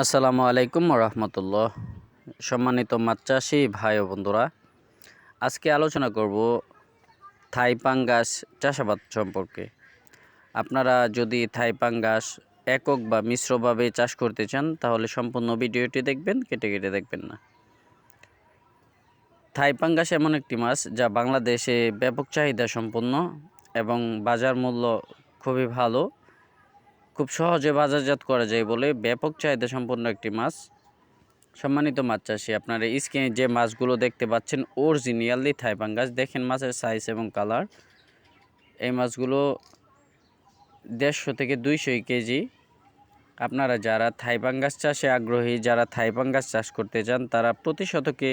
আসসালামু আলাইকুম রহমতুল্লাহ সম্মানিত মাছ চাষি ভাই ও বন্ধুরা, আজকে আলোচনা করব থাই পাঙ্গাস চাষাবাদ সম্পর্কে। আপনারা যদি থাই পাঙ্গাস একক বা মিশ্রভাবে চাষ করতে চান, তাহলে সম্পূর্ণ ভিডিওটি দেখবেন, কেটে কেটে দেখবেন না। থাই পাঙ্গাস এমন একটি মাছ যা বাংলাদেশে ব্যাপক চাহিদা সম্পন্ন এবং বাজার মূল্য খুবই ভালো। খুব সহজে বাজারজাত করা যায় বলে ব্যাপক চাহিদা সম্পন্ন একটি মাছ। সম্মানিত মাছ চাষি, আপনারা স্ক্রিনে যে মাছগুলো দেখতে পাচ্ছেন অরিজিনিয়ালি থাই পাঙ্গাস, দেখেন মাছের সাইজ এবং কালার এই মাছগুলো দেড়শো থেকে দুইশো কেজি। আপনারা যারা থাই পাঙ্গাস চাষে আগ্রহী, যারা থাই পাঙ্গাস চাষ করতে চান, তারা প্রতি শতকে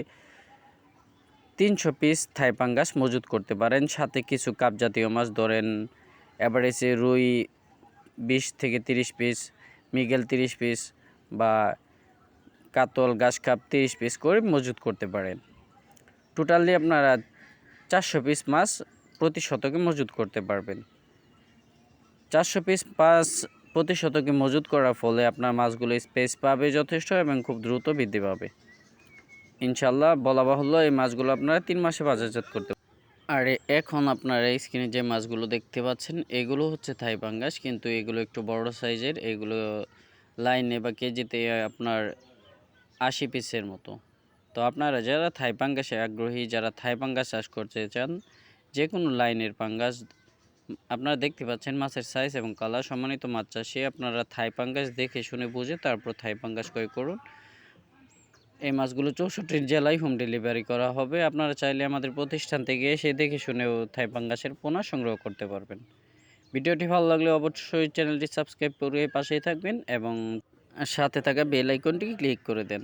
তিনশো পিস থাই পাঙ্গাস মজুত করতে পারেন। সাথে কিছু কাপ জাতীয় মাছ ধরেন অ্যাভারেজে রুই বিশ থেকে তিরিশ পিস, মিগেল তিরিশ পিস বা কাতল, গাছ কাপ তিরিশ পিস করে মজুত করতে পারেন টোটালি আপনারা চারশো পিস মাছ প্রতি শতকে মজুত করতে পারবেন। চারশো পিস মাছ প্রতি শতকে মজুত করার ফলে আপনার মাছগুলো স্পেস পাবে যথেষ্ট এবং খুব দ্রুত বৃদ্ধি পাবে। ইনশাল্লাহ বলা বাহুল্য এই মাছগুলো আপনারা তিন মাসে বাজারজাত করতে আর এখন আপনারা এই স্ক্রিনে যে মাছগুলো দেখতে পাচ্ছেন, এগুলো হচ্ছে থাই পাঙ্গাস, কিন্তু এগুলো একটু বড় সাইজের, এগুলো লাইনে বা কেজিতে আপনার আশি পিসের মতো। তো আপনারা যারা থাই পাঙ্গাসে আগ্রহী, যারা থাই পাঙ্গাস চাষ করতে চান, যে কোনো লাইনের পাঙ্গাস, আপনারা দেখতে পাচ্ছেন মাছের সাইজ এবং কালার সম্মানিত মাছ চাষি আপনারা থাই পাঙ্গাস দেখে শুনে বুঝে তারপর থাই পাঙ্গাস ক্রয় করুন। এই মাছগুলো চৌষট্টি জেলায় হোম ডেলিভারি করা হবে। আপনারা চাইলে আমাদের প্রতিষ্ঠান থেকে এসে দেখে শুনেও গাছের পোনা সংগ্রহ করতে পারবেন। ভিডিওটি ভালো লাগলে অবশ্যই চ্যানেলটি সাবস্ক্রাইব করে পাশেই থাকবেন এবং সাথে থাকা বেল আইকনটি ক্লিক করে দেন।